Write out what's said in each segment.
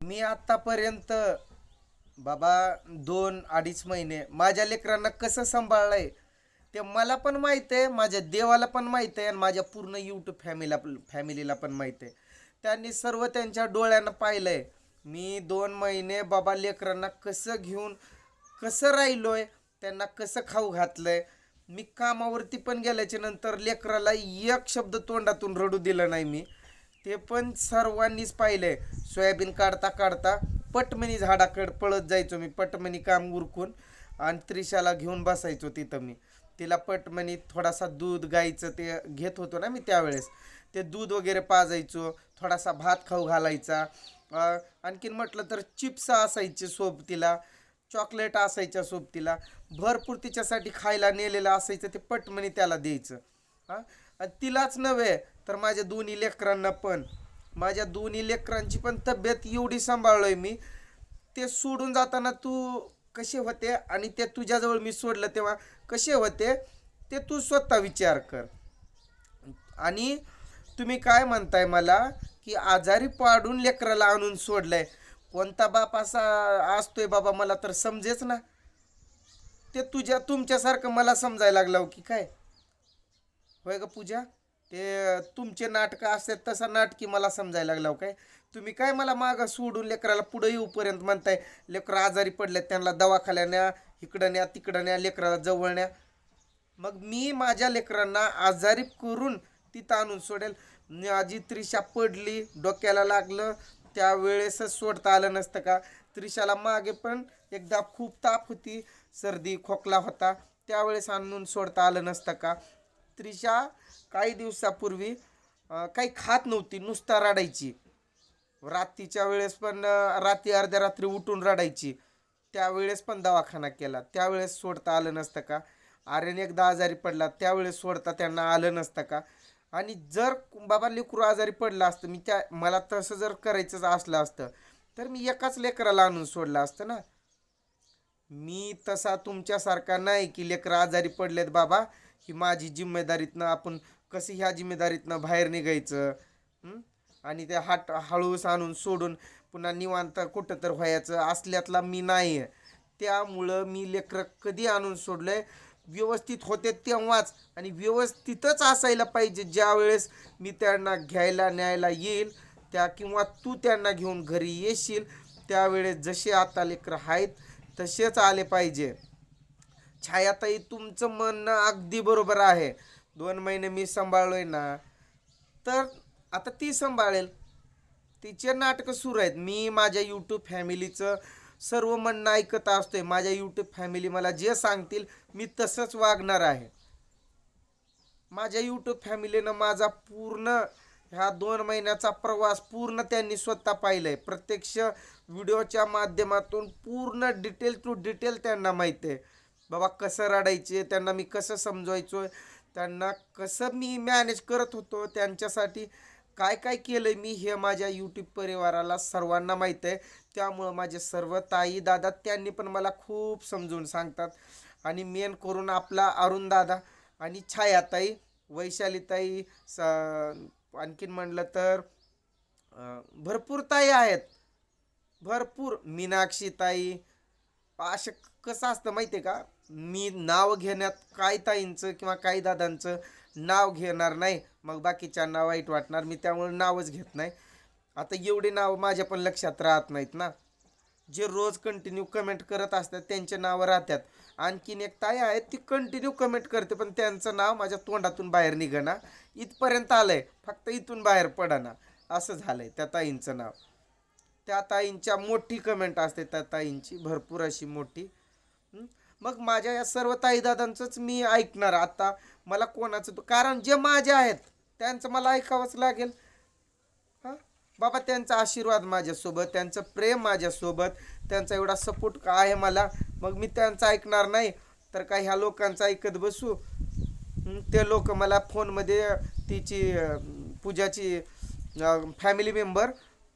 मी आतापर्यंत बाबा दोन अडीच महिने माझ्या लेकरांना कसं सांभाळलंय ते मला पण माहीत आहे माझ्या देवाला पण माहीत आहे आणि माझ्या पूर्ण यूट्यूब फॅमिला फॅमिलीला पण माहीत आहे. त्यांनी सर्व त्यांच्या डोळ्यानं पाहिलंय. मी दोन महिने बाबा लेकरांना कसं घेऊन कसं राहिलोय त्यांना कसं खाऊ घातलंय मी कामावरती पण गेल्याच्यानंतर लेकराला एक शब्द तोंडातून रडू दिला नाही मी. ते पण सर्वांनीच पाहिलंय. सोयाबीन काढता काढता पटमनी झाडाकडे पळत जायचो मी. पटमनी काम उरकून आणि त्रिशाला घेऊन बसायचो तिथं मी. तिला पटमनी थोडासा दूध गाईचं ते घेत होतो ना मी त्यावेळेस. ते दूध वगैरे पाजायचो थोडासा भात खाऊ घालायचा. आणखीन म्हटलं तर चिप्स असायचे सोबतीला चॉकलेट असायच्या सोबतीला. भरपूर तिच्यासाठी खायला नेलेलं असायचं ते पटमनी त्याला द्यायचं. हां? तिलाच नव्हे तर माझ्या दोन्ही लेकरांना पण. माझ्या दोन्ही लेकरांची पण तब्येत एवढी सांभाळलोय मी. ते सोडून जाताना तू कसे होते आणि ते तुझ्याजवळ मी सोडलं तेव्हा कसे होते ते तू स्वतः विचार कर. आणि तुम्ही काय म्हणताय मला की आजारी पाडून लेकराला आणून सोडलंय. कोणता बाप असा असतोय बाबा मला तर समजेच ना. ते तुझ्या तुमच्यासारखं मला समजायला लागलं हो की काय? होय का पूजा? ते तुमचे नाटकं असतात तसा नाटकी मला समजायला लागला हो काय? तुम्ही काय मला मागं सोडून लेकराला पुढे येऊपर्यंत म्हणताय लेकरं आजारी पडले त्यांना दवाखान्या न्या इकडं न्या तिकडं न्या लेकराला जवळ न्या. मग मी माझ्या लेकरांना आजारी करून तिथं आणून सोडेल. आजी त्रिशा पडली डोक्याला लागलं. त्यावेळेसच सोडता आलं नसतं का? त्रिशाला मागे पण एकदा खूप ताप होती सर्दी खोकला होता. त्यावेळेस आणून सोडता आलं नसतं का? रात्रीच्या काही दिवसापूर्वी काही खात नव्हती नुसता रडायची. रात्रीच्या वेळेस पण रात्री अर्ध्या रात्री उठून रडायची. त्यावेळेस पण दवाखाना केला. त्यावेळेस सोडता आलं नसतं का? आर्यन एकदा आजारी पडला त्यावेळेस सोडता त्यांना आलं नसतं का? आणि जर बाबा लेकरू आजारी पडलं असतं मी त्या मला तसं जर करायचंच असलं असतं तर मी एकाच लेकराला आणून सोडलं असतं ना? मी तसा तुमच्यासारखा नाही की लेकरं आजारी पडलेत बाबा. ही माझी जिम्मेदारीतनं आपण कसे ह्या जिम्मेदारीतनं बाहेर निघायचं आणि ते हाट हळूस आणून सोडून पुन्हा निवांत कुठं तर व्हायचं असल्यातला मी नाही आहे. त्यामुळं मी लेकरं कधी आणून सोडलं आहे व्यवस्थित होते तेव्हाच आणि व्यवस्थितच असायला पाहिजे ज्या वेळेस मी त्यांना घ्यायला न्यायला येईल त्या किंवा तू त्यांना घेऊन घरी येशील त्यावेळेस जसे आता लेकरं आहेत तसेच आले पाहिजे. छायाताई तुमचं म्हणणं अगदी बरोबर आहे. दोन महिने मी सांभाळलोय ना. तर आता ती सांभाळेल. तिचे नाटकं सुरू आहेत. मी माझ्या यूट्यूब फॅमिलीचं सर्व म्हणणं ऐकत असतोय. माझ्या यूट्यूब फॅमिली मला जे सांगतील मी तसंच वागणार आहे. माझ्या यूट्यूब फॅमिलीनं माझा पूर्ण ह्या दोन महिन्याचा प्रवास पूर्ण त्यांनी स्वतः पाहिलाय. प्रत्यक्ष व्हिडिओच्या माध्यमातून पूर्ण डिटेल टू डिटेल त्यांना माहिती आहे. बाबा कसं रडायचे त्यांना मी कसं समजवायचो त्यांना कसं मी मॅनेज करत होतो त्यांच्यासाठी काय काय केलं मी हे माझ्या यूट्यूब परिवाराला सर्वांना माहीत आहे. त्यामुळं माझे सर्व ताई दादा त्यांनी पण मला खूप समजून सांगतात. आणि मेन करून आपला अरुण दादा आणि छायाताई वैशालीताई स आणखीन म्हणलं तर भरपूर ताई आहेत. भरपूर मीनाक्षी ताई कसं असतं माहिती आहे का? मी नाव घेण्यात काय ताईंचं किंवा काही दादांचं नाव घेणार नाही. मग बाकीच्यांना वाईट वाटणार. मी त्यामुळे नावच घेत नाही. आता एवढी नावं माझ्या पण लक्षात राहत नाहीत ना. जे रोज कंटिन्यू कमेंट करत असतात त्यांचे नावं राहतात. आणखीन एक ताई आहे ती कंटिन्यू कमेंट करते पण त्यांचं नाव माझ्या तोंडातून बाहेर निघणा इथपर्यंत आलं आहे फक्त इथून बाहेर पडना असं झालं आहे त्या ताईंचं नाव. त्या ताईंच्या मोठी कमेंट असते त्या ताईंची. भरपूर अशी मोठी. मग माझ्या या सर्व ताईदादांचंच मी ऐकणार आता. मला कोणाचं कारण जे माझे आहेत त्यांचं मला ऐकावंच लागेल. हां? बाबा त्यांचा आशीर्वाद माझ्यासोबत त्यांचं प्रेम माझ्यासोबत त्यांचा एवढा सपोर्ट का आहे मला. मग मी त्यांचं ऐकणार नाही. तर काय ह्या लोकांचं ऐकत बसू? ते लोक मला फोनमध्ये तिची पूजाची फॅमिली मेंबर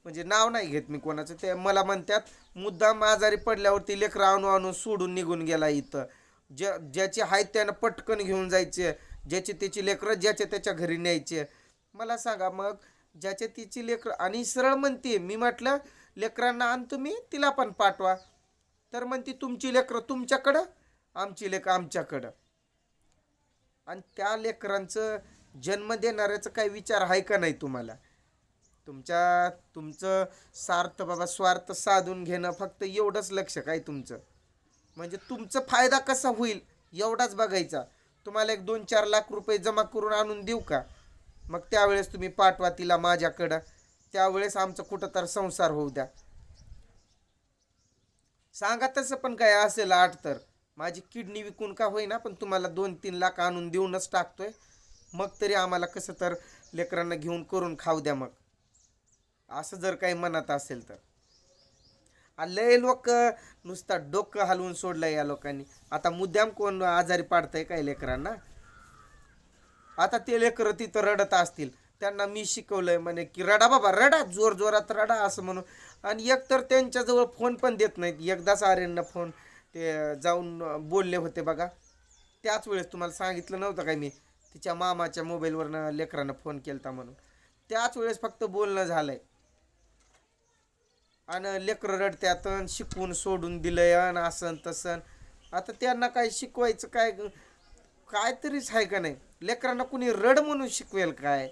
म्हणजे नाव नाही घेत मी कोणाचं ते मला म्हणतात. मुद्दाम आजारी पडल्यावरती लेकरं आणून आणून सोडून निघून गेला इथं. ज्या ज्याचे आहेत त्यानं पटकन घेऊन जायचे ज्याचे त्याची लेकरं ज्याच्या त्याच्या घरी न्यायचे. मला सांगा मग ज्याच्या तिची लेकरं आणि सरळ म्हणते मी म्हटलं लेकरांना आण तुम्ही तिला पण पाठवा. तर म्हणते तुमची लेकरं तुमच्याकडं आमची लेकरं आमच्याकडं. आणि त्या लेकरांचं जन्म देणाऱ्याचं काही विचार आहे का नाही तुम्हाला? तुमच्या तुमचं स्वार्थ बाबा स्वार्थ साधून घेणं फक्त एवढंच लक्ष काय तुमचं? म्हणजे तुमचा फायदा कसा होईल एवढाच बघायचा. तुम्हाला एक दोन चार लाख रुपये जमा करून आणून देऊ का? मग त्यावेळेस तुम्ही पाठवा तिला माझ्याकडं. त्यावेळेस आमचं कुठं तर संसार होऊ द्या. सांगा तसं पण काय असेल आठ तर. माझी किडनी विकून का होईना पण तुम्हाला दोन तीन लाख आणून देऊनच टाकतोय. मग तरी आम्हाला कसं तर लेकरांना घेऊन करून खाऊ द्या मग. असं जर काही मनात असेल तर. लय लोक नुसता डोकं हलवून सोडलं या लोकांनी. आता मुद्दाम कोण आजारी पाडतंय काय लेकरांना? आता ते लेकरं तिथं रडत असतील. त्यांना मी शिकवलंय म्हणे की रडा बाबा रडा जोर जोरात रडा असं म्हणून. आणि एकतर त्यांच्याजवळ फोन पण देत नाहीत. एकदाच आर्यांना फोन ते जाऊन बोलले होते बघा. त्याच वेळेस तुम्हाला सांगितलं नव्हतं काय मी? तिच्या मामाच्या मोबाईलवरनं लेकरांना फोन केलता म्हणून. त्याच वेळेस फक्त बोलणं झालंय. आणि लेकरं रडत्यात अन शिकवून सोडून दिलंय आणि असं तसं आता त्यांना काय शिकवायचं काय कायतरीच आहे का नाही? लेकरांना कुणी रड म्हणून शिकवेल काय?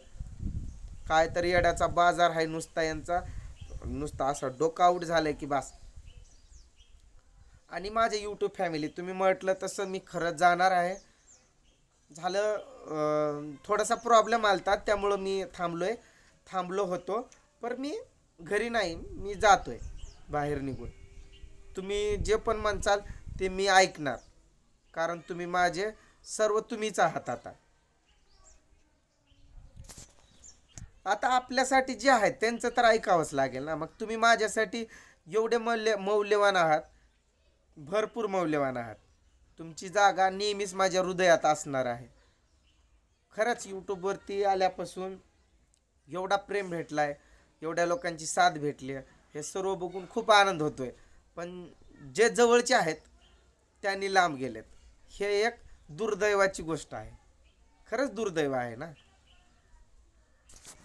काय तरी येड्याचा बाजार आहे नुसता यांचा. नुसता असा डोकाआउट झालाय की बास. आणि माझे यूट्यूब फॅमिली तुम्ही म्हटलं तसं मी खरंच जाणार आहे. झालं थोडासा प्रॉब्लेम आलता त्यामुळं मी थांबलोय. थांबलो होतो. पर मी घरी नाही मी जातोय बाहेर निघून. तुम्ही जे पण म्हणचाल ते मी ऐकणार. कारण तुम्ही माझे सर्व तुम्हीच आहात आता. आता आपल्यासाठी जे आहेत त्यांचं तर ऐकावंच लागेल ना. मग तुम्ही माझ्यासाठी एवढे मौल्य मौल्यवान आहात भरपूर मौल्यवान आहात. तुमची जागा नेहमीच माझ्या हृदयात असणार आहे. खरंच यूट्यूबवरती आल्यापासून एवढा प्रेम भेटला आहे एवढ्या लोकांची साथ भेटली हे सर्व बघून खूप आनंद होतोय. पण जे जवळचे आहेत त्यांनी लांब गेलेत. हे एक दुर्दैवाची गोष्ट आहे. खरंच दुर्दैव आहे ना?